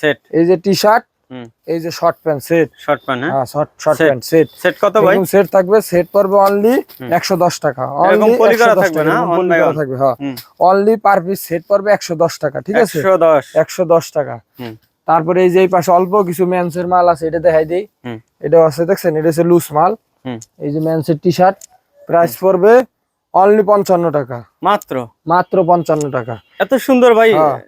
Set এই যে টি shirt এই যে short pant set short pant হ্যাঁ? Short short pant set set কত ভাই? সেট থাকবে সেট পড়বে অনলি একশো দশ টাকা। অনলি পলি করা থাকবে না? এরকম One পলি by করা one? থাকবে হ্যাঁ। অনলি পার পিস সেট পড়বে একশো দশ টাকা ঠিক আছে? একশো দশ। একশো দশ টাকা। হুম। তারপরে এই যে এই পাশে অল্প কিছু ম্যানসের মাল আছে এটা দেখাই দিই। হুম। এটা আছে দেখছেন? এটা হচ্ছে লুজ মাল। হুম। এই যে ম্যানসের টি শার্ট প্রাইস পড়বে অনলি পঞ্চান্ন টাকা। মাত্র? মাত্র পঞ্চান্ন টাকা। এত সুন্দর ভাই। হ্যাঁ।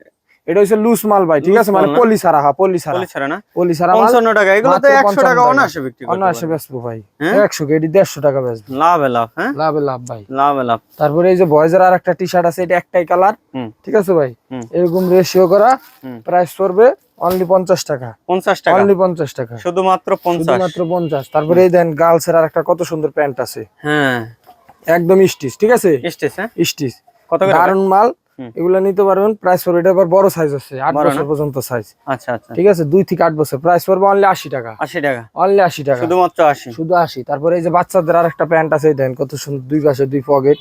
এটা হচ্ছে লুজ মাল ভাই ঠিক আছে? মানে পলি সারা হ্যাঁ পলি সারা বলি ছাড়া না? পলি সারা মাল পঞ্চান্ন টাকা এগুলো তো মাত্র একশো 55 টাকা। অনায়াসে বিক্রি করতে পারবেন। বেচবো ভাই। হ্যাঁ? একশো কেডি দেড়শো টাকা বেচবো। লাভে লাভ হ্যাঁ? লাভে লাভ ভাই। লাভে লাভ। তারপরে এই যে বয়েজের আর একটা টি শার্ট আছে এটা একটাই কালার ঠিক আছে ভাই? এরকম রেশিও করা। প্রাইস পড়বে অনলি পঞ্চাশ টাকা। পঞ্চাশ টাকা। অনলি পঞ্চাশ টাকা। শুধুমাত্র পঞ্চাশ। শুধুমাত্র পঞ্চাশ। তারপরে এই দেন গার্লস এর আর একটা কত সুন্দর প্যান্ট আছে। হ্যাঁ। একদম স্টিচ ঠিক আছে? স্টেজ হ্যাঁ? স্টিচ। কত করে দারুণ মাল। এগুলো নিতে পারবেন প্রাইস পড়বে এটা আবার বড় সাইজ আছে আট বছর পর্যন্ত সাইজ আচ্ছা আচ্ছা। ঠিক আছে? দুই থেকে আট বছর। প্রাইস পড়বে অনলি আশি টাকা। আশি টাকা। অনলি আশি টাকা। শুধুমাত্র আশি? শুধু আশি। তারপরে এই যে বাচ্চাদের আর একটা প্যান্ট আছে দেন কত সুন্দর দুই পাশে দুই পকেট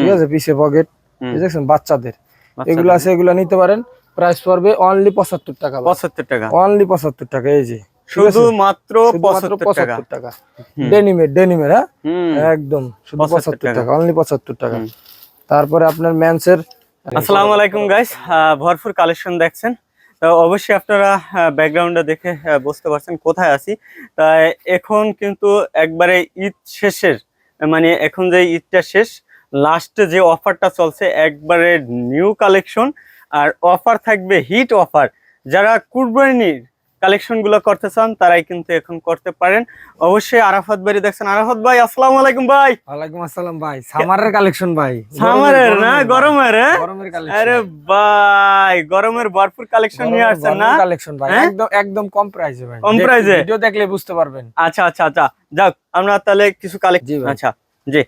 ঠিক আছে? পিছে পকেট। দেখছেন বাচ্চাদের। এগুলো আছে এগুলো নিতে পারেন। প্রাইস পড়বে অনলি পঁচাত্তর টাকা পঁচাত্তর টাকা। অনলি পঁচাত্তর টাকা এই যে। শুধুমাত্র পঁচাত্তর টাকা। ডেনিমের ডেনিমের হ্যাঁ? একদম। শুধু পঁচাত্তর। টাকা। অনলি পঁচাত্তর টাকা। তারপরে আপনার ম্যানসের আসসালামু আলাইকুম গাইস ভরপুর কালেকশন দেখছেন। তো অবশ্যই আপনারা ব্যাকগ্রাউন্ডে দেখে বুঝতে পারছেন কোথায় আছি। তা এখন কিন্তু একবারে ঈদ শেষের মানে এখন যে ঈদটা শেষ লাস্টে যে অফারটা চলছে একবারে নিউ কালেকশন আর অফার থাকবে হিট অফার যারা কুরবানির কালেকশনগুলো করতে চান তারাই কিন্তু এখন করতে পারেন। অবশ্যই আরাফাত বাড়ি দেখছেন। আরাফাত ভাই আসসালাম আলাইকুম ভাই। ওয়ালাইকুম আসসালাম ভাই। সামারের কালেকশন ভাই। সামারের না? গরমের হ্যাঁ? গরমের আরে ভাই গরমের ভরপুর কালেকশন নিয়ে আসছেন না? কালেকশন ভাই। হ্যাঁ? একদম একদম কম প্রাইসে ভাই। কম এ? ভিডিও দেখলে বুঝতে পারবেন। আচ্ছা আচ্ছা আচ্ছা। যাক আমরা তাহলে কিছু কালেকশন আচ্ছা জি।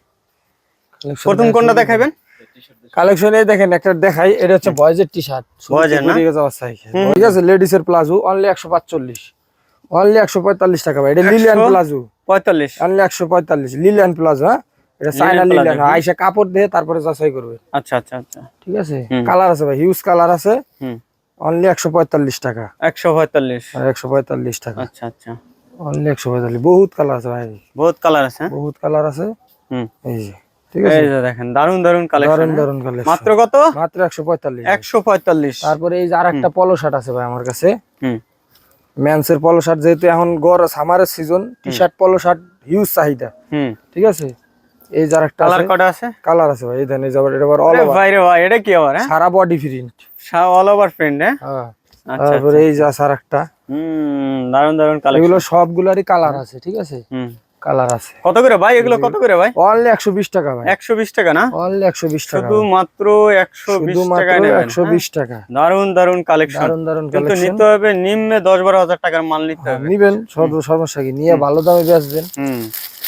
প্রথম কোনটা দেখাবেন? কালেকশন এই দেখেন একটা দেখাই এটা হচ্ছে বয়েজের টি শার্ট? ঠিক আছে লেডিস এর প্লাজো অনলি একশো পাঁচচল্লিশ। অনলি একশো পঁয়তাল্লিশ টাকা ভাই এটা লিলিয়ান প্লাজো পঁয়তাল্লিশ। অনলি একশো পঁয়তাল্লিশ লিলিয়ান প্লাজো হ্যাঁ? এটা Lilian চাইনা palazzo, লিলিয়ান। আইসা কাপড় দিয়ে তারপরে যাচাই করবে। আচ্ছা আচ্ছা আচ্ছা। ঠিক আছে? কালার আছে ভাই হিউজ কালার আছে। হুম। অনলি একশো পঁয়তাল্লিশ টাকা। একশো পঁয়তাল্লিশ। আর একশো পঁয়তাল্লিশ টাকা। আচ্ছা আচ্ছা। অনলি একশো পঁয়তাল্লিশ। বহুত কালার আছে ভাই। বহুত কালার আছে হ্যাঁ? বহুত কালার আছে। হুম। এই যে। ঠিক আছে? দেখেন দারুণ দারুণ কালেকশন দারুণ দারুণ কালেকশন মাত্র কত? মাত্র একশো পঁয়তাল্লিশ। একশো পঁয়তাল্লিশ। তারপরে এই যে আর একটা পলো শার্ট আছে ভাই আমার কাছে। হুম। ম্যানসের পলো শার্ট যেহেতু এখন সামারের season T shirt polo shirt huge চাহিদা। হুম। ঠিক আছে? এই যে আরেকটা কালার আছে কটা আছে? কালার আছে ভাই এই দেন এই যে এটা আবার অল ওভার ভাই রে ভাই এটা কি আবার সারা body print all over print হ্যাঁ? হ্যাঁ। আচ্ছা তারপরে এই যে আছে আরেকটা। হুম দারুণ দারুণ কালেকশন এগুলো সবগুলারই কালার আছে ঠিক আছে? হুম। কালার আছে। কত করে ভাই? এগুলো কত করে ভাই? অনলি একশো বিশ টাকা ভাই। একশো বিশ টাকা না? অনলি একশো বিশ টাকা শুধু মাত্র একশো বিশ নেবেন একশো বিশ টাকা। হ্যাঁ? দারুণ দারুণ কালেকশন দারুণ দারুণ কিন্তু নিতে হবে নিম্নে দশ বারো হাজার টাকার মাল নিতে হবে। নিবেন সর্ব সমস্যা কি? নিয়ে ভালো দামে বেচবেন। হুম।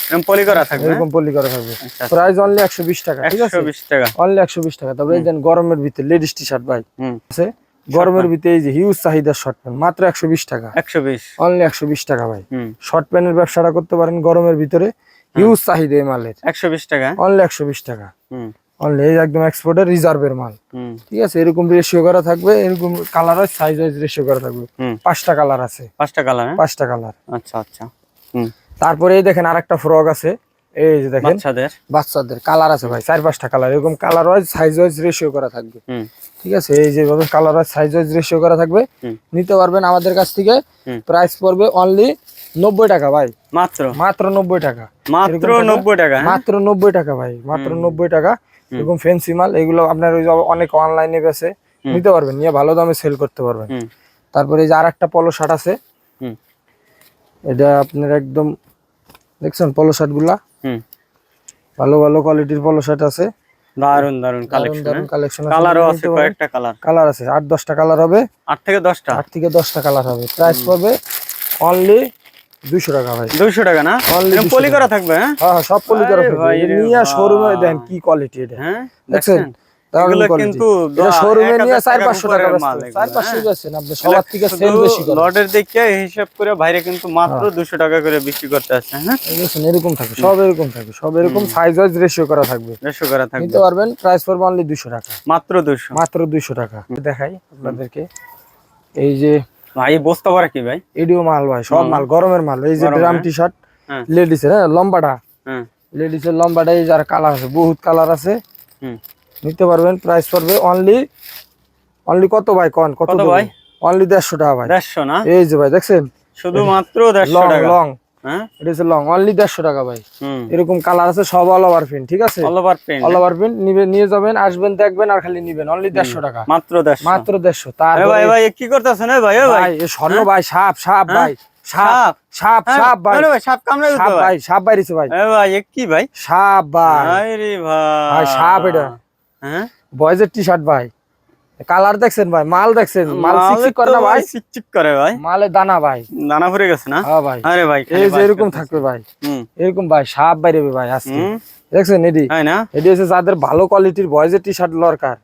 এরকম করা থাকবে এরকম পল্লি করা থাকবে। আচ্ছা প্রাইস অনলি একশো বিশ টাকা ঠিক আছে? একশো বিশ টাকা। অনলি একশো বিশ টাকা। তারপরে এই দেন গরমের ভিতরে লেডিস টি শার্ট ভাই হুম। আছে। গরমের ভিতরে এই যে হিউজ চাহিদার শর্ট প্যান্ট মাত্র একশো বিশ টাকা। একশো বিশ। অনলি একশো বিশ টাকা ভাই। হুম। শর্ট প্যান্টের ব্যবসাটা করতে পারেন গরমের ভিতরে হিউজ চাহিদা এই মালের। একশো বিশ টাকা। অনলি একশো বিশ টাকা। হুম। অনলি এই একদম এক্সপোর্টের রিজার্ভের মাল। ঠিক আছে এরকম রেশিও করা থাকবে এরকম কালার সাইজ ওয়াইজ রেশিও করা থাকবে। পাঁচটা কালার আছে। পাঁচটা কালার হ্যাঁ? পাঁচটা কালার আচ্ছা আচ্ছা। তারপরে এই দেখেন আরেকটা ফ্রক আছে। এই যে দেখেন। বাচ্চাদের। বাচ্চাদের। কালার আছে ভাই চার পাঁচটা কালার এরকম colour wise size wise ratio করা থাকবে। ঠিক আছে? এই যেভাবে colour wise size wise ratio করা থাকবে নিতে পারবেন আমাদের কাছ থেকে। প্রাইস পড়বে অনলি নব্বই টাকা ভাই। মাত্র? মাত্র নব্বই টাকা। মাত্র নব্বই টাকা হ্যাঁ? মাত্র নব্বই টাকা ভাই মাত্র নব্বই টাকা। এরকম ফেন্সি মাল এগুলো আপনার ওই অনেক অনলাইনে বেছে নিতে পারবেন নিয়ে ভালো দামে সেল করতে পারবেন। তারপরে এই যে আর একটা পলো শার্ট আছে এটা আপনার একদম দেখছেন পলো শার্টগুলা? ভালো ভালো কোয়ালিটির পলো শার্ট আছে। দারুণ দারুণ কালেকশন কালেকশন কালারও আছে। কয়েকটা কালার কালার আছে। আট দশটা কালার হবে। আট থেকে দশটা? আট থেকে দশটা কালার হবে। প্রাইস পড়বে অনলি দুইশো টাকা ভাই। দুইশো টাকা না? অনলি পলি করা থাকবে হ্যাঁ? হ্যাঁ হ্যাঁ সব পলি করা থাকবে। নিয়া শোরুমে দেন কি কোয়ালিটি এটা। হ্যাঁ? দেখছেন? কিন্তু শোরুমে নিয়ে টাকা মাল হ্যাঁ। বেচছেন আপনি সবার থেকে সেল বেশি করে লটের দিকে হিসাব করে বাইরে কিন্তু মাত্র দুশো টাকা করে বিক্রি করতে হ্যাঁ? দেখছেন এরকম থাকে সব এরকম থাকে সব এরকম সাইজ ওয়াইজ রেশিও করা থাকবে। দেড়শো করা থাকবে। নিতে পারবেন প্রাইস পড়বে অনলি দুশো টাকা। মাত্র দুশো। মাত্র দুইশো টাকা। দেখাই আপনাদেরকে। এই যে ভাই বস্তা ভরা কি ভাই? এডিও মাল ভাই সব মাল গরমের মাল। এই যে গরম, ড্রাম হ্যাঁ? টি শার্ট হ্যাঁ। লেডিসের হ্যাঁ লম্বাটা। হ্যাঁ। লেডিসের লম্বাটা এই যার কালার আছে বহুত কালার আছে। নিতে পারবেন প্রাইস পড়বে অনলি অনলি কত ভাই কন? কত ভাই? অনলি দেড়শো টাকা ভাই। দেড়শো না? এই যে ভাই দেখছেন? শুধুমাত্র লং টাকা। লং হ্যাঁ? এটা হচ্ছে লং অনলি দেড়শো টাকা ভাই। এরকম কালার আছে সব অল ওভার প্রিন্ট ঠিক আছে? All over print all over print নিবে নিয়ে যাবেন আসবেন দেখবেন আর খালি নিবেন অনলি দেড়শো টাকা। মাত্র দেড়শো। মাত্র দেড়শো। তার ভাই ভাই কি করতেছেন? ভাই ভাই। স্বর্ণ ভাই সাপ সাপ হ্যাঁ? ভাই। সাপ সাপ। হ্যাঁ, সাপ ভাই। সাপ কামড়ে সাপ ভাই সাপ বাইরেছে ভাই। ভাই এ কি ভাই? সাপ ভাই। আরে ভাই। ভাই, সাপ এটা। হ্যাঁ? বয়েজের টি শার্ট ভাই। কালার দেখছেন ভাই মাল দেখছেন মাল সিকসিক করে না ভাই? চিকচিক করে ভাই। মালে দানা ভাই। দানা ভরে গেছে না? হ্যাঁ ভাই। আরে ভাই এই যে এরকম থাকবে ভাই। এরকম ভাই সাপ বাইরেবে ভাই আজকে। দেখছেন এডি? তাই না? এডি হচ্ছে যাদের ভালো কোয়ালিটির বয়েজের টি শার্ট দরকার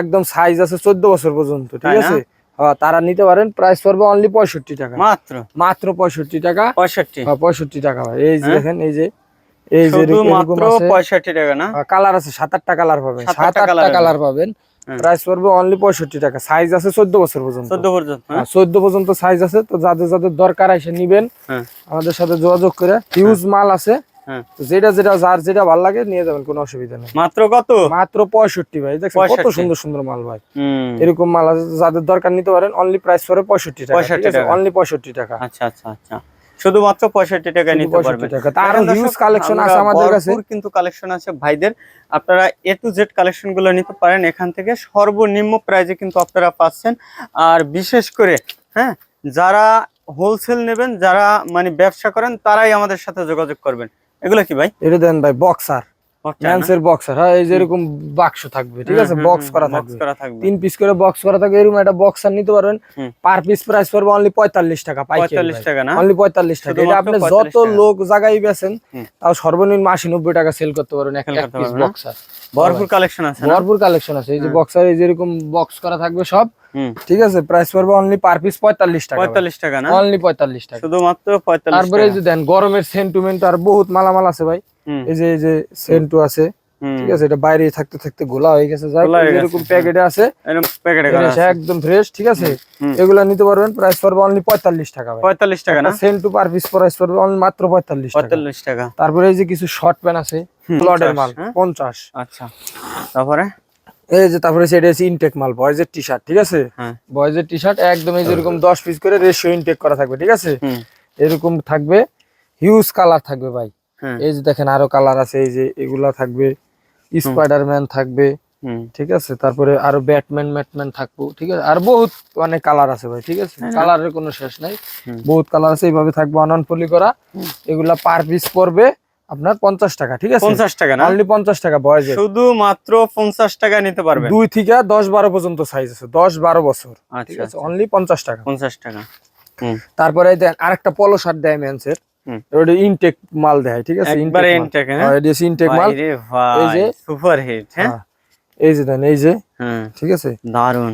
একদম সাইজ আছে চোদ্দ বছর পর্যন্ত ঠিক আছে? হ্যাঁ, তারা নিতে পারেন প্রাইস পড়বে অনলি পঁয়ষট্টি টাকা। মাত্র? মাত্র পঁয়ষট্টি টাকা। পঁয়ষট্টি? হ্যাঁ, পঁয়ষট্টি টাকা ভাই। এই যে হ্যাঁ? দেখেন এই যে এই যে মাত্র আছে পঁয়ষট্টি টাকা না? কালার আছে সাত আটটা কালার পাবেন। সাত সাত আটটা আটটা colour কালার পাবেন। হ্যাঁ। প্রাইস পড়বে অনলি পঁয়ষট্টি টাকা। সাইজ আছে চোদ্দ বছর পর্যন্ত। চোদ্দ পর্যন্ত হ্যাঁ? চোদ্দ পর্যন্ত সাইজ আছে তো যাদের যাদের দরকার এসে নিবেন। হ্যাঁ। আমাদের সাথে যোগাযোগ করে হিউজ মাল আছে। হ্যাঁ। যেটা যেটা যার যেটা ভালো লাগে নিয়ে যাবেন কোনো অসুবিধা নেই। মাত্র কত? মাত্র পঁয়ষট্টি ভাই দেখছেন কত সুন্দর সুন্দর মাল ভাই। এরকম মাল আছে যাদের দরকার নিতে পারেন অনলি প্রাইস পড়ে পঁয়ষট্টি টাকা 65 টাকা। অনলি পঁয়ষট্টি টাকা। আচ্ছা আচ্ছা আচ্ছা। শুধুমাত্র পঁয়ষট্টি টাকা নিতে 65 পারবেন। আরও collection আমরা আছে আমাদের কাছে। কিন্তু কালেকশন আছে ভাইদের। আপনারা এ টু জেড কালেকশনগুলো নিতে পারেন এখান থেকে। সর্বনিম্ন প্রাইজে কিন্তু আপনারা পাচ্ছেন। আর বিশেষ করে হ্যাঁ যারা হোলসেল নেবেন যারা মানে ব্যবসা করেন তারাই আমাদের সাথে যোগাযোগ করবেন। এগুলো কি ভাই? এটা দেন ভাই বক্সার? ম্যান্সের বক্সার হ্যাঁ এই যে এরকম বাক্স থাকবে ঠিক আছে? বক্স করা থাকবে। তিন পিস করে বক্স করা থাকবে এরকম একটা বক্সার নিতে পারবেন। পার পিস প্রাইস পড়বে অনলি পঁয়তাল্লিশ টাকা পঁয়তাল্লিশ টাকা না? অনলি পঁয়তাল্লিশ টাকা। এটা আপনি যত লোক জায়গায় বেছেন তাও সর্বনিম্ন আশি নব্বই টাকা সেল করতে পারবেন এক পিস বক্সার ভরপুর কালেকশন আছে ভরপুর কালেকশন আছে। এই যে। বক্সার এই যে এরকম বক্স করা থাকবে সব ঠিক আছে? প্রাইস পড়বে অনলি পার পিস পঁয়তাল্লিশ টাকা পঁয়তাল্লিশ টাকা না? অনলি পঁয়তাল্লিশ টাকা। শুধুমাত্র পঁয়তাল্লিশ তারপরে এই যে দেন গরমের সেন্টুমেন্ট আর বহুত মালামাল আছে ভাই। এই যে এই যে সেন্টু আছে ঠিক আছে এটা বাইরে থাকতে থাকতে গোলা হয়ে গেছে যাই হয়ে এরকম। প্যাকেটে আছে। একদম ফ্রেশ ঠিক আছে? এগুলা নিতে পারবেন প্রাইস পড়বে অনলি পঁয়তাল্লিশ টাকা পঁয়তাল্লিশ টাকা না? সেন্টু পার পিস প্রাইস পড়বে অনলি মাত্র পঁয়তাল্লিশ টাকা। পঁয়তাল্লিশ টাকা। তারপরে এই যে কিছু শর্ট প্যান্ট আছে প্লটের 50, মাল হ্যাঁ? পঞ্চাশ। আচ্ছা তারপরে? এই যে তারপরে সেটা হচ্ছে ইনটেক মাল বয়েজের টি শার্ট ঠিক আছে? বয়েজের টি শার্ট একদম এই যেরকম দশ পিস করে রেশিও ইনটেক করা থাকবে ঠিক আছে? এরকম থাকবে হিউজ কালার থাকবে ভাই। এই যে দেখেন আরও কালার আছে এই যে এগুলা থাকবে স্পাইডারম্যান থাকবে ঠিক আছে? তারপরে আরও ব্যাটম্যান ম্যাটম্যান থাকব ঠিক আছে? আর বহুত অনেক কালার আছে ভাই ঠিক আছে? কালারের কোনো শেষ নাই। বহুত কালার আছে এইভাবে থাকবে অননপলি করা। এগুলা পার পিস পড়বে আপনার পঞ্চাশ টাকা ঠিক আছে? পঞ্চাশ টাকা না? অনলি পঞ্চাশ টাকা বয়স শুধু মাত্র পঞ্চাশ টাকা নিতে পারবে দুই থেকে দশ বারো পর্যন্ত সাইজ আছে দশ বারো বছর ঠিক আচ্ছা আছে? অনলি পঞ্চাশ টাকা। পঞ্চাশ টাকা। হুম। তারপরে আরেকটা পলো শার্ট দেয় মেন্সের। ওটা ইনটেক মাল দেয় ঠিক আছে? একবারে ইনটেক ইনটেক হ্যাঁ? ইনটেক মাল। ভাই এই যে- সুপার হিট হ্যাঁ? হ্যাঁ। এই যে দেন এই যে হ্যাঁ ঠিক আছে? দারুণ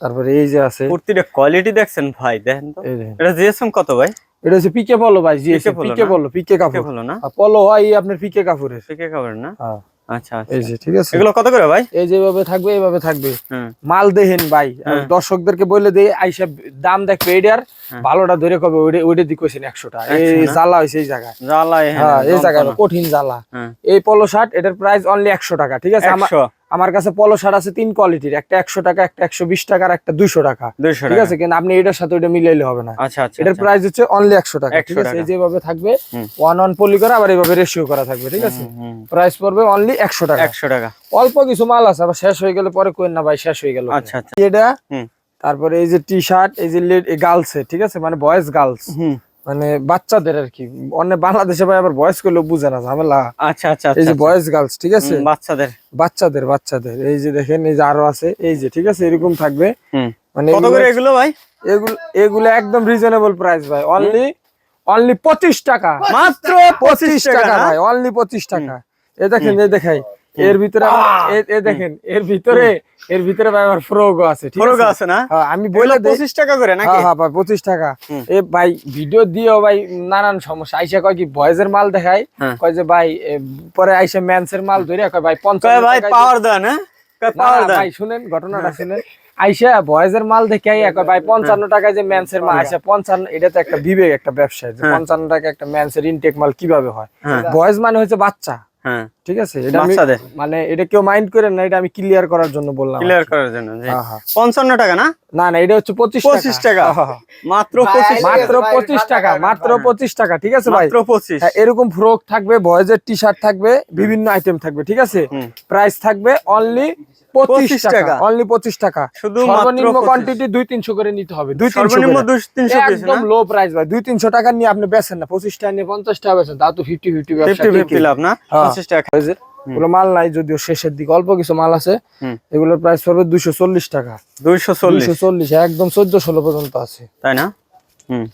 তারপরে এই যে আছে কুর্তিটা কোয়ালিটি দেখছেন ভাই দেখেন তো? এটা জিএসএম কত ভাই? এটা হচ্ছে পিকে পলো ভাই পিকে পলো পিকে কাপড়। না? পলো হয় আপনার পিকে কাপড়ের। কে খাবার না? হ্যাঁ। আচ্ছা আচ্ছা। এই যে ঠিক আছে? এগুলো কত করে ভাই? এই যেভাবে থাকবে এইভাবে থাকবে। মাল দেখেন ভাই। দর্শকদেরকে বলে দেই আইসা দাম দেখবে এটার। ভালোটা ধরে কবে ওইটা দি কইছেন একশোটা। এই জ্বালা হয়েছে এই জায়গায়। জ্বালা হ্যাঁ এই জায়গায় কঠিন জ্বালা। এই পলো শার্ট এটার প্রাইস অনলি একশো টাকা ঠিক আছে? আমার আমার কাছে পলো শার্ট আছে তিন কোয়ালিটির একটা একশো টাকা একটা একশো বিশ টাকা আর একটা দুইশো টাকা। ঠিক আছে? কিন্তু আপনি এটার সাথে ওইটা মিলাইলে হবে না। আচ্ছা আচ্ছা এটার আচ্ছা। প্রাইস হচ্ছে অনলি একশো টাকা 100 ঠিক আছে? যেভাবে থাকবে ওয়ান ওয়ান পলি করা আবার এইভাবে রেশিও করা থাকবে ঠিক আছে। প্রাইস পড়বে অনলি একশো টাকা। একশো টাকা। অল্প কিছু মাল আছে আবার শেষ হয়ে গেলে পরে কোয়েন না ভাই শেষ হয়ে গেল। আচ্ছা আচ্ছা। এটা তারপরে এই যে টি শার্ট এই যে গার্লস ঠিক আছে? মানে বয়েজ গার্লস মানে বাচ্চাদের আর কি। অনেক বাংলাদেশে ভাই আবার বয়স করলেও বুঝে না ঝামেলা। আচ্ছা আচ্ছা এই যে আচ্ছা। বয়েজ গার্লস ঠিক আছে? বাচ্চাদের। বাচ্চাদের বাচ্চাদের। এই যে দেখেন এই যে আরও আছে এই যে ঠিক আছে? এরকম থাকবে। মানে কত করে এগুলো ভাই? এগুলো এগুলো একদম রিজনেবল প্রাইস ভাই। অনলি অনলি পঁচিশ টাকা। মাত্র পঁচিশ টাকা ভাই অনলি পঁচিশ টাকা। এ দেখেন এ দেখাই। এর ভিতরে এ- দেখেন এর ভিতরে এর ভিতরে ভাই আমার ফ্রোগও আছে ঠিক আছে? আছে না? হ্যাঁ, আমি বলে দেই পঁচিশ টাকা করে নাকি? হ্যাঁ হ্যাঁ ভাই পঁচিশ টাকা। এ ভাই ভিডিও দিয়েও ভাই নানান সমস্যা। আইসা কয় কি বয়েজের মাল দেখায় হ্যাঁ। কয় যে ভাই পরে আইসা ম্যান্সের মাল ধরে কয় ভাই পঞ্চাশ কয় ভাই পাওয়ার দেন হ্যাঁ? কয় পাওয়ার দেন? ভাই শুনেন ঘটনাটা শুনেন। আইসা বয়েজের মাল দেখে এক ভাই পঞ্চান্ন টাকায় যে ম্যান্সের মাল আইসা পঞ্চান্ন এটা তো একটা বিবেক একটা ব্যবসায় যে। পঞ্চান্ন টাকা একটা ম্যান্সের ইনটেক মাল কীভাবে হয়? হ্যাঁ। বয়েজ মানে হচ্ছে বাচ্চা। হ্যাঁ। ঠিক আছে? এটা মানে এটা কেউ মাইন্ড করেন না এটা আমি ক্লিয়ার করার জন্য বললাম ক্লিয়ার করার জন্য। হ্যাঁ, হ্যাঁ। পঞ্চান্ন টাকা না? না না এটা হচ্ছে পঁচিশ পঁচিশ টাকা। মাত্র মাত্র পঁচিশ টাকা মাত্র পঁচিশ টাকা ঠিক আছে ভাই? পঁচিশ। এরকম ফ্রক থাকবে বয়েজের টি শার্ট থাকবে বিভিন্ন আইটেম থাকবে ঠিক আছে? প্রাইস থাকবে অনলি পঁচিশ টাকা। টাকা। অনলি পঁচিশ টাকা। শুধু সর্বনিম্ন কোয়ান্টিটি দুই তিনশো করে নিতে হবে। দুই তিনশো সর্বনিম্ন তিনশো একদম লো প্রাইস ভাই। দুই তিনশো টাকা নিয়ে আপনি না। পঁচিশ টাকা নিয়ে পঞ্চাশ টাকা তো ফিফটি ফিফটি ফিফটি ফিফটি লাভ না। হ্যাঁ। পঁচিশ টাকা এগুলো মাল নাই যদিও শেষের দিকে অল্প কিছু মাল আছে। এগুলোর প্রাইস পড়বে দুইশো চল্লিশ টাকা। দুইশো চল্লিশ। চল্লিশ একদম চোদ্দ ষোলো পর্যন্ত আছে। তাই না? হুম।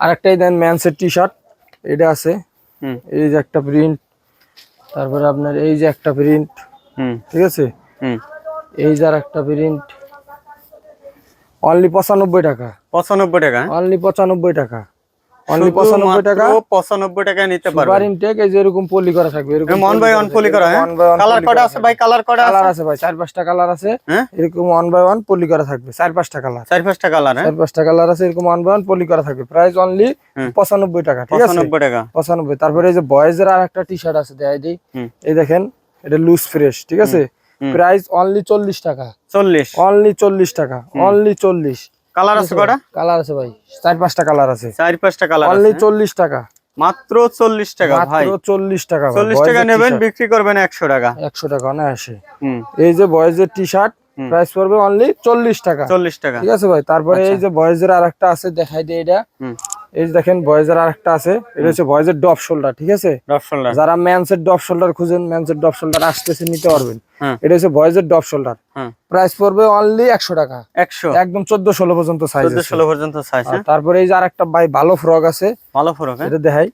আর একটাই দেন ম্যান্সের টি শার্ট এটা আছে। এই যে একটা প্রিন্ট তারপরে আপনার এই যে একটা প্রিন্ট ঠিক আছে? হুম। এই যে আর একটা প্রিন্ট অনলি পঁচানব্বই টাকা। পঁচানব্বই টাকা? অনলি পঁচানব্বই টাকা। অনলি পঁচানব্বই টাকা। পঁচানব্বই টাকায় নিতে সুপার ইনটেক এই যে এরকম পলি করা থাকবে এরকম ওয়ান বাই ওয়ান পলি করা হ্যাঁ? কালার কটা আছে ভাই? কালার কটা কালার আছে? আছে ভাই চার পাঁচটা কালার আছে। হ্যাঁ? এরকম ওয়ান বাই ওয়ান পলি করা থাকবে। চার পাঁচটা কালার চার পাঁচটা কালার হ্যাঁ? চার পাঁচটা কালার আছে এরকম ওয়ান বাই ওয়ান পলি করা থাকবে। প্রাইস অনলি পঁচানব্বই টাকা ঠিক আছে? পঁচানব্বই টাকা। পঁচানব্বই। তারপরে এই যে বয়েজের আর একটা টি শার্ট আছে দিই। এই দেখেন এটা লুজ ফ্রেশ ঠিক আছে। প্রাইস অনলি চল্লিশ টাকা। চল্লিশ। অনলি চল্লিশ টাকা অনলি চল্লিশ। কালার আছে কটা? কালার আছে ভাই চার পাঁচটা কালার আছে। চার পাঁচটা কালার অনলি চল্লিশ টাকা। মাত্র চল্লিশ টাকা ভাই। চল্লিশ টাকা চল্লিশ টাকা নেবেন বিক্রি করবেন একশো টাকা। একশো টাকা না আসে হুম। এই যে বয়েজের টি শার্ট প্রাইস পড়বে অনলি চল্লিশ টাকা। চল্লিশ টাকা। ঠিক আছে ভাই? তারপরে এই যে বয়েজের আর একটা আছে দেখাই দিই এটা। এই দেখেন বয়েজের আর একটা আছে এটা হচ্ছে বয়েজের ডপ শোল্ডার ঠিক আছে? শোল্ডার যারা ম্যানসের ডপ শোল্ডার খুঁজেন ম্যানসের ডপ শোল্ডার আসতেছে নিতে পারবেন। হ্যাঁ। এটা হচ্ছে বয়েজের ডপ শোল্ডার প্রাইস পড়বে অনলি একশো টাকা। একশো। একদম চোদ্দ ষোলো পর্যন্ত সাইজ চোদ্দ ষোলো পর্যন্ত সাইজ হ্যাঁ? তারপরে এই যে আর একটা ভাই ভালো ফ্রক আছে। ভালো ফরক হ্যাঁ? এটা দেখাই।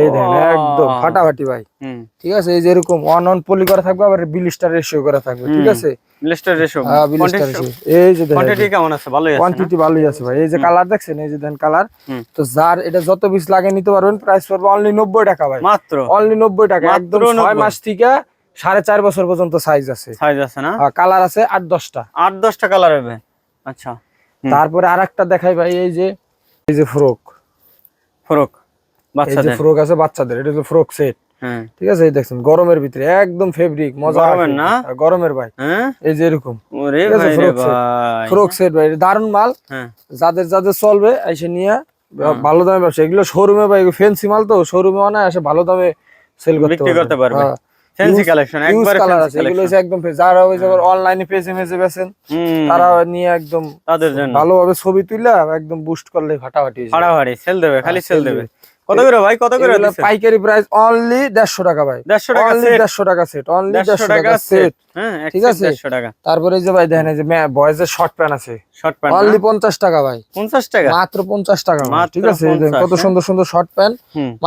এই দেখেন একদম ফাটাফাটি ভাই। ঠিক আছে এই যে এরকম ওয়ান অন পলি করা থাকবে আবার বিলিস্টার রেশিও করা থাকবে ঠিক আছে? হ্যাঁ বিলিস্টার রেশিও এই যে দেখেন কোয়ান্টিটি কেমন আছে? ভালোই আছে কোয়ান্টিটি ভালোই আছে ভাই। এই যে কালার দেখছেন? এই যে দেন কালার তো যার এটা যত পিস লাগে নিতে পারবেন প্রাইস পড়বে অনলি নব্বই টাকা ভাই। মাত্র? অনলি নব্বই টাকা একদম ছয় 90 মাস থেকে সাড়ে চার বছর পর্যন্ত সাইজ আছে। সাইজ আছে না? কালার আছে আট দশটা। আট দশটা কালার হবে। আচ্ছা। তারপরে আর একটা দেখাই ভাই এই যে এই যে ফ্রক ফরক বাচ্চাদের। ফ্রক আছে বাচ্চাদের এটা হলো ফ্রক সেট। হ্যাঁ। ঠিক আছে এই দেখছেন গরমের ভিতরে একদম ফেব্রিক মজা গরমের না? গরমের ভাই হ্যাঁ? এই যে এরকম। Frock set. ভাই। দারুণ মাল। হ্যাঁ। যাদের যাদের চলবে এসে নিয়ে ভালো দামে ব্যবসা। এগুলো শোরুমে ভাই ফেন্সি মাল তো শোরুমে অনায় আসে ভালো দামে সেল করতে পারবে। হ্যাঁ। কালেকশন একবারে আছে। এগুলো হচ্ছে একদম যারা ওই যে অনলাইনে পেজে মেজে বেছেন তারা নিয়ে একদম তাদের জন্য। ভালোভাবে ছবি তুইলা একদম বুস্ট করলে ফাটাফাটি। হাড়াহাড়ি সেল দেবে খালি সেল দেবে। কত করে ভাই? কত করে পাইকারি প্রাইস অনলি দেড়শো টাকা ভাই। দেড়শো টাকা অনলি সেট দেড়শো টাকা সেট অনলি দেড়শো দেড়শো টাকা টাকা সেট হ্যাঁ ঠিক আছে? টাকা। তারপরে এই যে ভাই দেখেন এই যে বয়েজের শর্ট প্যান্ট আছে। শর্ট প্যান্ট অনলি পঞ্চাশ টাকা ভাই। পঞ্চাশ টাকা? মাত্র পঞ্চাশ টাকা ঠিক আছে? 50, কত হ্যাঁ? সুন্দর সুন্দর শর্ট প্যান্ট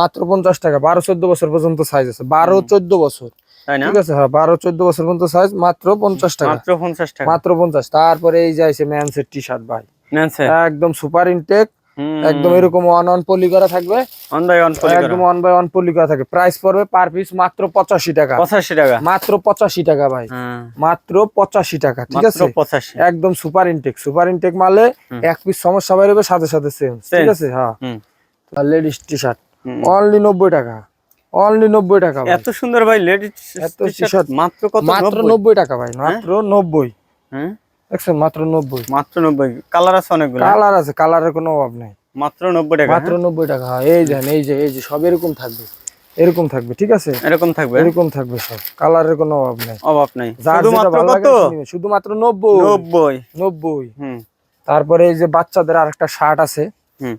মাত্র পঞ্চাশ টাকা। বারো চোদ্দ বছর পর্যন্ত সাইজ আছে। বারো চোদ্দ বছর। ঠিক আছে? হ্যাঁ বারো চোদ্দ বছর পর্যন্ত সাইজ মাত্র পঞ্চাশ টাকা। মাত্র পঞ্চাশ টাকা। মাত্র পঞ্চাশ। তারপরে এই যে আছে ম্যানসের টি শার্ট ভাই। একদম সুপার ইনটেক একদম এরকম ওয়ান ওয়ান পলি করা থাকবে। বাই পলি একদম ওয়ান বাই ওয়ান পলি করা থাকে প্রাইস পড়বে পার পিস মাত্র পঁচাশি টাকা। পঁচাশি টাকা। মাত্র পঁচাশি টাকা ভাই। হ্যাঁ মাত্র পঁচাশি টাকা ঠিক আছে? একদম সুপার ইনটেক সুপার ইনটেক মালে এক পিস সমস্যা বেরোবে সাথে সাথে সেম ঠিক আছে? হ্যাঁ। আর লেডিস টি শার্ট অনলি নব্বই টাকা। অনলি নব্বই টাকা এত সুন্দর ভাই লেডিস এত t-shirt। মাত্র কত? মাত্র নব্বই? নব্বই টাকা ভাই মাত্র নব্বই। হ্যাঁ দেখছেন মাত্র নব্বই। মাত্র নব্বই। কালার আছে অনেকগুলো কালার আছে কালারের কোনো অভাব নেই। মাত্র নব্বই টাকা মাত্র নব্বই টাকা হ্যাঁ এই যে এই যে সব এরকম থাকবে এরকম থাকবে ঠিক আছে? হ্যাঁ? এরকম থাকবে? এরকম থাকবে সব কালারের কোনো অভাব নেই। অভাব নাই। শুধুমাত্র কত? তারপরে এই যে বাচ্চাদের আরেকটা শার্ট আছে হুম।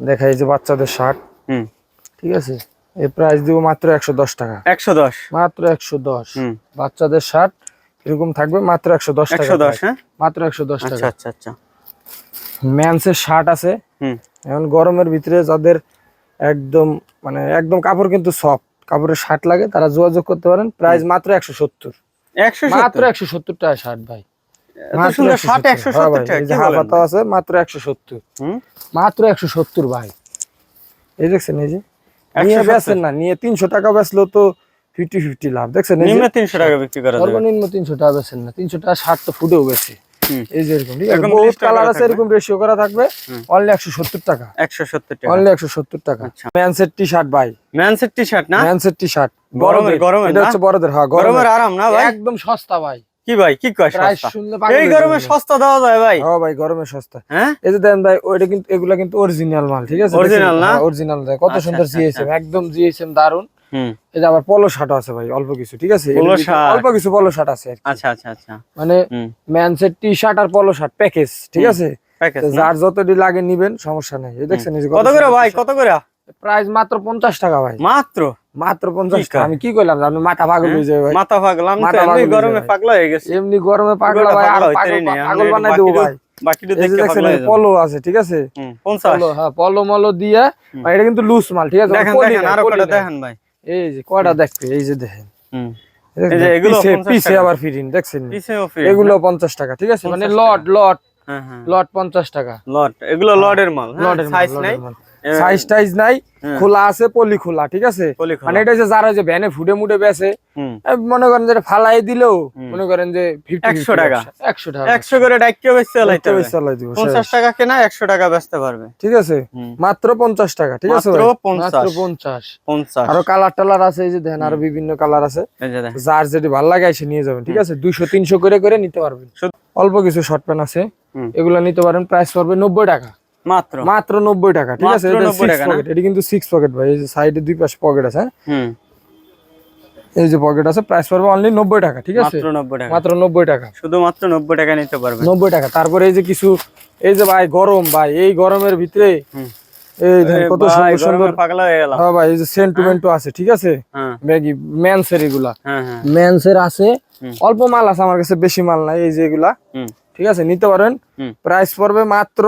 দেখা এই যে বাচ্চাদের শার্ট হুম। ঠিক আছে? এই প্রাইস দিব মাত্র একশো দশ টাকা। একশো দশ। মাত্র একশো দশ। হুম। বাচ্চাদের শার্ট এরকম থাকবে মাত্র একশো দশ টাকা একশো দশ হ্যাঁ? মাত্র একশো দশ আচ্ছা টাকা। আচ্ছা আচ্ছা। ম্যানসের শার্ট আছে। এখন গরমের ভিতরে যাদের একদম মানে একদম কাপড় কিন্তু সফট কাপড়ের শার্ট লাগে তারা যোগাযোগ করতে পারেন। প্রাইস মাত্র একশো সত্তর। একশো মাত্র একশো সত্তর টাকা শার্ট ভাই। মাত্র সুন্দর 170 ষাট একশো সত্তর ভাই, এই কি যে বলেন? হাফাতা আছে মাত্র একশো সত্তর। হুম। মাত্র একশো সত্তর ভাই। এই দেখছেন এই যে নিয়ে বেচেন না নিয়ে তিনশো টাকা বেচলেও তো ফিফটি ফিফটি লাভ। দেখছেন এই তিনশো টাকা বিক্রি করা সর্বনিম্ন তিনশো টাকা বেচেন না। তিনশো টাকা তো ফুটেও গেছে এই যে এরকম ঠিক আছে? বহুত কালার আছে এরকম রেশিও করা থাকবে। অনলি একশো সত্তর টাকা। একশো সত্তর টাকা। অনলি একশো সত্তর টাকা। আচ্ছা। টি শার্ট ভাই। ম্যানসের টি শার্ট না? ম্যানসের টি শার্ট গরমের- গরমের। এটা হচ্ছে বড়দের হ্যাঁ গরমের। আরাম না ভাই? একদম সস্তা ভাই। কি ভাই? কি কয় সস্তা? এই গরমে সস্তা দেওয়া যায় ভাই। হ্যাঁ ভাই গরমে সস্তা। হ্যাঁ? এই যে দেন ভাই ওইটা কিন্তু এগুলা কিন্তু অরিজিনাল মাল ঠিক আছে? না? অরিজিনাল কত আচ্ছা, সুন্দর আচ্ছা, জিএসএম একদম জিএসএম দারুণ যে আবার পলো শার্ট আছে ভাই অল্প কিছু ঠিক আছে? অল্প কিছু পলো শার্ট আছে আচ্ছা আচ্ছা আচ্ছা। মানে ম্যানসের টি শার্ট আর পলো শার্ট প্যাকেজ ঠিক আছে? প্যাকেজ যার যতটি লাগে নিবেন সমস্যা নাই। এই দেখছেন কত করে ভাই? কত করে? প্রাইস মাত্র পঞ্চাশ টাকা ভাই। মাত্র? মাত্র পঞ্চাশ টাকা। আমি কি করলাম আপনি মাথা পাগল হয়ে? যাবে ভাই। মাথা পাগল আমি তো মাথা এমনি গরমে। পাগলা হয়ে গেছি। এমনি গরমে পাগল ভাই আর পাগল বানাই দেবো ভাই। পলো আছে ঠিক আছে? পলো হ্যাঁ পলো মলো দিয়ে এটা কিন্তু লুজ মাল ঠিক আছে? আরও। দেখেন ভাই? এই যে কয়টা দেখবে এই যে দেখেন। হুম। এই দেখেন, এই যে এগুলো পিছে 50 পিছে টাকা। আবার ফিরিন দেখছেন? এগুলো পঞ্চাশ টাকা ঠিক আছে? মানে লট লট। হ্যাঁ হ্যাঁ। লট পঞ্চাশ টাকা। লট এগুলো লটের মাল লটের সাইজ নাই? সাইজ টাইজ নাই হ্যাঁ। খোলা আছে পলি খোলা ঠিক আছে? মানে এটা যে যারা যে ভ্যানে ফুটে মুটে বেছে মনে করেন যে ফালাই দিলেও মনে করেন যে 100 টাকা। একশো টাকা একশো করে দিব পঞ্চাশ টাকা কেনা একশো টাকা বেচতে পারবে। ঠিক আছে? মাত্র পঞ্চাশ টাকা ঠিক আছে মাত্র ভাই? 50 মাত্র পঞ্চাশ। পঞ্চাশ। আরও কালার টালার আছে এই যে দেখেন আরও বিভিন্ন কালার আছে। যার যেটি ভালো লাগে এসে নিয়ে যাবেন ঠিক আছে? দুইশো তিনশো করে করে নিতে পারবেন। অল্প কিছু শর্ট প্যান্ট আছে। এগুলো নিতে পারেন প্রাইস পড়বে নব্বই টাকা। মাত্র? মাত্র নব্বই টাকা ঠিক আছে? এটা 90 না? pocket, কিন্তু সিক্স পকেট ভাই এই যে সাইডে দুই পাশে পকেট আছে হ্যাঁ? হুম। এই যে পকেট আছে প্রাইস পড়বে অনলি নব্বই টাকা ঠিক আছে? মাত্র নব্বই টাকা। মাত্র নব্বই টাকা। শুধুমাত্র নব্বই টাকা নিতে পারবে। নব্বই টাকা। তারপরে এই যে কিছু এই যে ভাই গরম ভাই এই গরমের ভিতরে এই কত সুন্দর সুন্দর পাগলা হয়ে গেলাম। হ্যাঁ ভাই এই যে সেন্টিমেন্টও আছে ঠিক আছে? হ্যাঁ। ম্যাগি ম্যানসের এগুলা। হ্যাঁ হ্যাঁ। ম্যানসের আছে অল্প মাল আছে আমার কাছে বেশি মাল নাই এই যে এগুলা হুম। ঠিক আছে? নিতে পারেন প্রাইস পড়বে মাত্র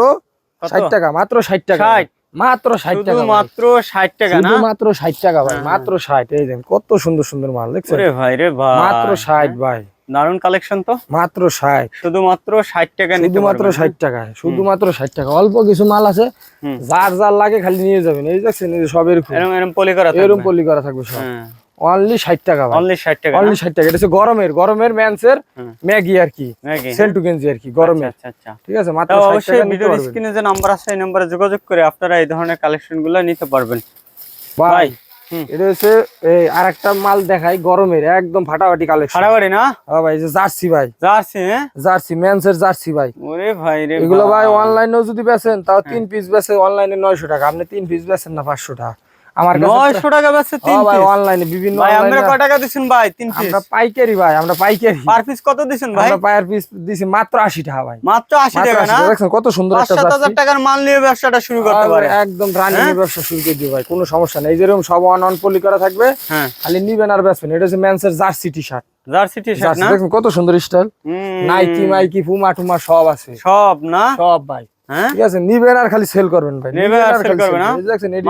কত? ষাট টাকা মাত্র ষাট টাকা 60 মাত্র ষাট টাকা শুধু ভাই। মাত্র ষাট টাকা না? শুধু মাত্র ষাট টাকা ভাই হ্যাঁ, মাত্র ষাট এই দেন কত সুন্দর সুন্দর মাল দেখছেন? ওরে ভাই রে ভাই। মাত্র ষাট ভাই। দারুণ কালেকশন তো? মাত্র ষাট। শুধুমাত্র ষাট টাকা নিতে শুধুমাত্র পারবেন, ষাট টাকায় শুধুমাত্র ষাট টাকা। অল্প কিছু মাল আছে যার যার লাগে খালি নিয়ে যাবেন। এই দেখছেন এই সব এরকম। এরকম পলি করা এরকম পল্লি করা থাকবে সব। অনলি ষাট টাকা অনলি ষাট টাকা অনলি ষাট টাকা। এটা হচ্ছে গরমের গরমের ম্যানসের ম্যাগি আর কি। সেন্টু গেঞ্জি আর কি গরমের আচ্ছা আচ্ছা ঠিক আছে মাত্র 60 টাকা ভিডিওর স্ক্রিনে যে নাম্বার আছে এই নাম্বারে যোগাযোগ করে আপনারা এই ধরনের নিতে পারবেন। ভাই এটা হচ্ছে এই আরেকটা মাল দেখাই গরমের একদম ফাটাফাটি কালেকশন না? হ্যাঁ ভাই যে জার্সি ভাই। জার্সি হ্যাঁ? জার্সি মেন্সের জার্সি ভাই। ওরে ভাই রে এগুলো ভাই অনলাইনেও যদি বেচেন তাও তিন পিস বেচে অনলাইনে নয়শো টাকা। আপনি তিন পিস বেচেন না পাঁচশো টাকা। আমার কাছে নয়শো টাকা বেচছে তিন ভাই পিস অনলাইনে বিভিন্ন ভাই আমরা কয় টাকা দিছেন ভাই তিন পিস আমরা পাইকারি ভাই আমরা পাইকারি। পার পিস কত দিছেন ভাই? আমরা পায়ের পিস দিছি মাত্র আশি টাকা ভাই। মাত্র আশি মাত্র টাকা 80 না? টাকা। দেখছেন কত সুন্দর একটা সাত হাজার জার্সি। টাকার মাল নিয়ে ব্যবসাটা শুরু করতে পারে। একদম রানিং হ্যাঁ? ব্যবসা শুরু করে দিও ভাই কোনো সমস্যা নেই। যেরকম সব অন অন পলি করা থাকবে হ্যাঁ। খালি নিবেন আর বেচবেন। এটা হচ্ছে ম্যানসের jersey T shirt jersey shirt না? দেখুন কত সুন্দর স্টাইল নাইকি মাইকি পুমা টুমা সব আছে। সব না? সব ভাই। হ্যাঁ? ঠিক আছে নিবেন আর খালি সেল করবেন ভাই নেবেন আর sell করবেন, sell হ্যাঁ?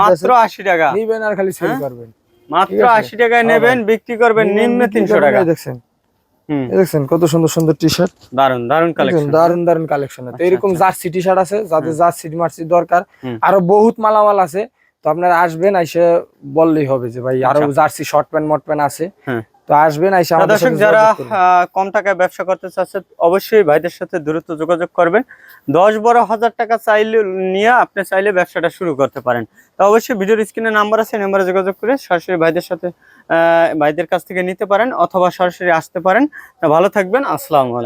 মাত্র টাকা। নিবেন আর খালি সেল? করবেন। মাত্র ঠিক আছে? আশি টাকায় নেবেন বিক্রি করবেন নিম্ন টাকা। দেখছেন? দেখছেন কত সুন্দর সুন্দর টি শার্ট দারুণ দারুণ কালেকশন দারুণ দারুণ কালেকশন তো এরকম জার্সি টি শার্ট আছে যাদের জার্সি মার্সি দরকার আরও বহুত মালামাল আছে। তো আপনারা আসবেন আইসে বললেই হবে যে ভাই আরও জার্সি শর্ট প্যান্ট মট প্যান্ট আছে। হ্যাঁ। তো আসবেন দর্শক যারা কম টাকায় ব্যবসা করতে চাচ্ছে অবশ্যই ভাইদের সাথে দ্রুত যোগাযোগ করবেন। দশ বারো হাজার টাকা চাইলে নিয়ে আপনি চাইলে ব্যবসাটা শুরু করতে পারেন। তো অবশ্যই ভিডিওর স্ক্রিনে নাম্বার আছে নাম্বারে যোগাযোগ করে সরাসরি ভাইদের সাথে আহ, ভাইদের কাছ থেকে নিতে পারেন অথবা সরাসরি আসতে পারেন। ভালো থাকবেন আসসালামু আলাইকুম।